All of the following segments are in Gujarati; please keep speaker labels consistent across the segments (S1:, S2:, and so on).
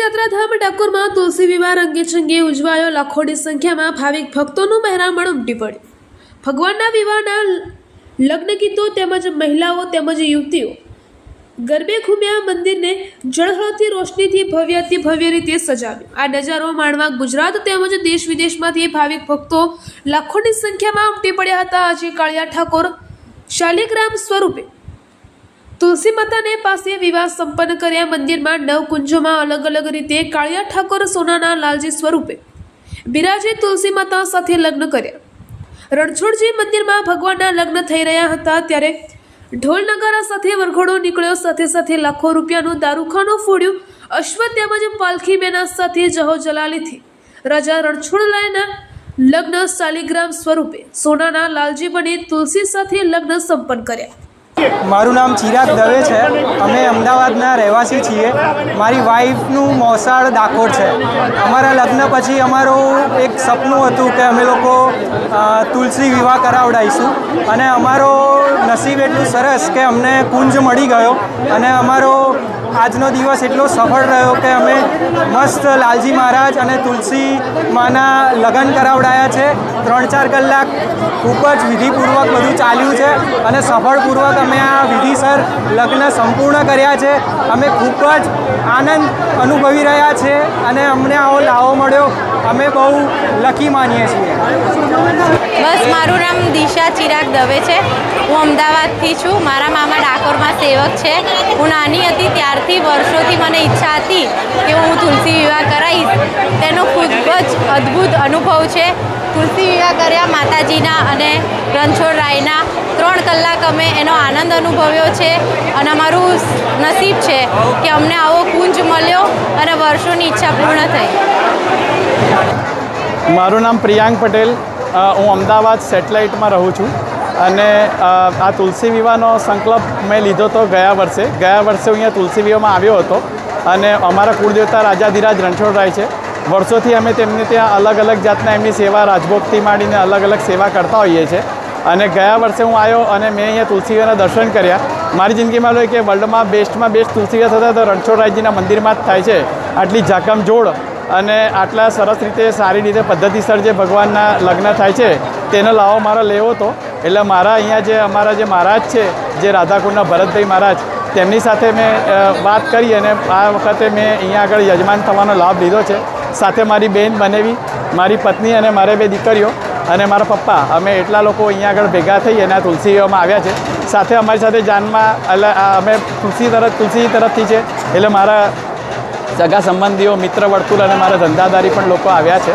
S1: યાત્રાધામ ડાકોરમાં તુલસી વિવાહ રંગેચંગે ઉજવાયો. લાખોની સંખ્યામાં ભાવિક ભક્તોનું મહેરામણ ઉમટી પડ્યું. ભગવાનના વિવાહના લગ્ન ગીતો તેમજ મહિલાઓ તેમજ યુવતીઓ ગરબે ઘૂમ્યા. મંદિરને જળહળતી રોશનીથી ભવ્યથી ભવ્ય રીતે સજાવ્યું. આ નજારો માણવા ગુજરાત તેમજ દેશ વિદેશમાંથી ભાવિક ભક્તો લાખોની સંખ્યામાં ઉમટી પડ્યા હતા. આજે કાળિયા ઠાકોર શાલિગ્રામ સ્વરૂપે તુલસી માતાને પાસે વિવાહ સંપન્ન કર્યા મંદિરમાં નવ કુંજોમાં અલગ અલગ રીતે કાળિયા ઠાકોર સોનાના લાલજી સ્વરૂપે બિરાજે તુલસી માતા સાથે લગ્ન કર્યા. રણછોડજી મંદિરમાં ભગવાનના લગ્ન થઈ રહ્યા હતા ત્યારે ઢોલ નગારા સાથે વરઘોડો નીકળ્યો. સાથે સાથે લાખો રૂપિયાનું દારૂખાનું ફોડ્યું. અશ્વ તેમજ પાલખી બેના સાથે જહો જલાલીથી રાજા રણછોડલાયના લગ્ન શાલિગ્રામ સ્વરૂપે સોનાના લાલજી બની તુલસી સાથે લગ્ન સંપન્ન કર્યા.
S2: મારું નામ ચિરાગ દવે છે. અમે અમદાવાદના રહેવાસી છીએ. મારી વાઈફનું મોસાળ ડાકોર છે. અમારા લગ્ન પછી અમારું એક સપનું હતું કે અમે લોકો તુલસી વિવાહ કરાવડાવીશું અને અમારો નસીબ એટલું સરસ કે અમને કુંજ મળી ગયો. અને અમારો આજનો દિવસ એટલો સફળ રહ્યો કે અમે મસ્ત લાલજી મહારાજ અને તુલસી માના લગ્ન કરાવડાયા છે. ત્રણ ચાર કલાક ખૂબ જ વિધિપૂર્વક બધું ચાલ્યું છે અને સફળપૂર્વક અમે આ વિધિસર લગ્ન સંપૂર્ણ કર્યા છે. અમે ખૂબ જ આનંદ અનુભવી રહ્યા છે અને અમને આવો લાવો મળ્યો. અમે બહુ લકી માનીએ છીએ.
S3: બસ, મારું નામ દિશા ચિરાગ દવે છે. હું અમદાવાદથી છું. મારા મામા ડાકોરમાં સેવક છે. હું નાની હતી, ત્યારથી વર્ષોથી મને ઈચ્છા હતી કે હું તુલસી વિવાહ કરાવીશ. તેનો ખૂબ જ અદ્ભુત અનુભવ છે. તુલસી વિવાહ કર્યા માતાજીના અને રણછોડ રાયના ત્રણ કલાક અમે એનો આનંદ અનુભવ્યો છે અને અમારું નસીબ છે કે અમને આવો કુંજ મળ્યો અને વર્ષોની ઈચ્છા પૂર્ણ થઈ.
S4: મારું નામ પ્રિયાંક પટેલ. હું અમદાવાદ સેટેલાઇટમાં રહું છું. અને આ તુલસી વિવાહનો સંકલ્પ મેં લીધો હતો ગયા વર્ષે. ગયા વર્ષે હું અહીંયા તુલસી વિવાહમાં આવ્યો હતો. અને અમારા કુળદેવતા રાજાધિરાજ રણછોડરાય છે. વર્ષોથી અમે તેમને ત્યાં અલગ અલગ જાતના એમની સેવા, રાજભોગથી માંડીને અલગ અલગ સેવા કરતા હોઈએ છીએ. અને ગયા વર્ષે હું આવ્યો અને મેં અહીંયા તુલસી દર્શન કર્યા. મારી જિંદગીમાં લો કે વર્લ્ડમાં બેસ્ટમાં બેસ્ટ તુલસી થતા તો રણછોડરાયજીના મંદિરમાં જ થાય છે. આટલી ઝાકમ જોડ અને આટલા સરસ રીતે સારી રીતે પદ્ધતિસર જે ભગવાનના લગ્ન થાય છે, તેનો લાવો મારો લેવો હતો એટલે મારા અહીંયા જે અમારા જે મહારાજ છે, જે રાધાકુંડના ભરતભાઈ મહારાજ, તેમની સાથે મેં વાત કરી અને આ વખતે મેં અહીંયા આગળ યજમાન થવાનો લાભ લીધો છે. સાથે મારી બહેન બનેવી, મારી પત્ની અને મારે બે દીકરીઓ અને મારા પપ્પા. અમે એટલા લોકો અહીંયા આગળ ભેગા થઈ અને આ તુલસીઓમાં આવ્યા છે. સાથે અમારી સાથે જાનમાં, એટલે અમે તુલસી તરફ, તુલસી તરફથી છે. એટલે મારા સગા સંબંધીઓ મિત્ર વર્તુળ અને મારા ધંધાદારી પણ લોકો આવ્યા છે.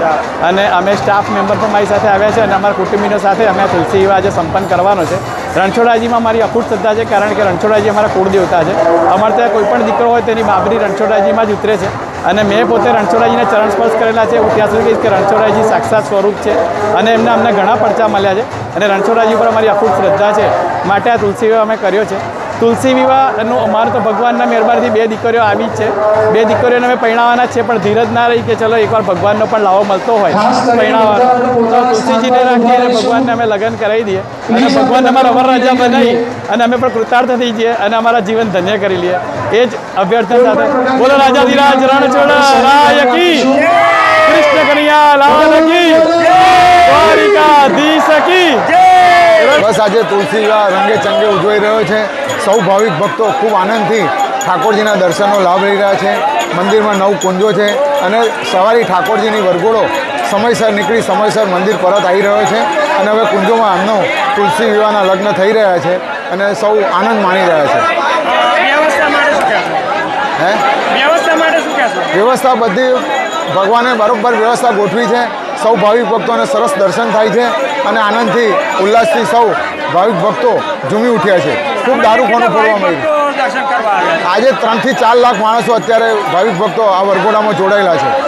S4: અને અમે સ્ટાફ મેમ્બર પણ મારી સાથે આવ્યા છે અને અમારા કુટુંબીનો સાથે અમે તુલસી વિવાહ આજે સંપન્ન કરવાનો છે. રણછોડાજીમાં મારી અખૂટ શ્રદ્ધા છે કારણ કે રણછોડાજી અમારા કુળદેવતા છે. અમારે ત્યાં કોઈ પણ દીકરો હોય તેની બાબરી રણછોડાજીમાં જ ઉતરે છે. અને મેં પોતે રણછોડાજીને ચરણ સ્પર્શ કરેલા છે. હું ત્યાં સુધી કહીશ કે રણછોડાજી સાક્ષાત સ્વરૂપ છે અને એમને અમને ઘણા પડચા મળ્યા છે. અને રણછોડાજી પર અમારી અખૂટ શ્રદ્ધા છે. માટે આ તુલસી અમે કર્યો છે. તુલસી વિવાહનું અમારે તો ભગવાનના મહેરબાનીથી બે દીકરીઓ આવી જ છે. બે દીકરીઓને અમે પરણાવવાના જ છે પણ ધીરજ ના રહી કે ચલો એકવાર ભગવાનનો પણ લાવો મળતો હોય પરણાવવાનો તો તુલસીજીને રાખીએ અને ભગવાનને અમે લગ્ન કરાવી દઈએ. અને ભગવાન અમારા અમર રાજા બનાવી અને અમે પણ કૃતાર્થ થઈ જઈએ અને અમારા જીવન ધન્ય કરી લઈએ. એ જ અભ્યર્થના સાથે. બોલો રાજા ધીરાજ રણછોડા રાય કી. કૃષ્ણ કનૈયા લાલ કી. દ્વારિકાધીશ કી.
S5: બસ આજે તુલસી વિવાહ રંગે ચંગે ઉજવાઈ રહ્યો છે. સૌ ભાવિક ભક્તો ખૂબ આનંદથી ઠાકોરજીના દર્શનનો લાભ લઈ રહ્યા છે. મંદિરમાં નવ કુંજો છે અને સવારી ઠાકોરજીની વરઘોડો સમયસર નીકળી સમયસર મંદિર પરત આવી રહ્યો છે અને હવે કુંજોમાં આમનો તુલસી વિવાહના લગ્ન થઈ રહ્યા છે અને સૌ આનંદ માણી રહ્યા છે. હે?
S6: વ્યવસ્થા
S5: બધી ભગવાને બરોબર વ્યવસ્થા ગોઠવી છે. સૌ ભાવિક ભક્તોને સરસ દર્શન થાય છે અને આનંદથી ઉલ્લાસથી સૌ ભાવિક ભક્તો ઝૂમી ઉઠ્યા છે. ખૂબ દારૂ ખાનું ફોડવામાં
S6: આવ્યું
S5: આજે ત્રણથી ચાર લાખ માણસો અત્યારે ભાવિક ભક્તો આ વરઘોડામાં જોડાયેલા છે.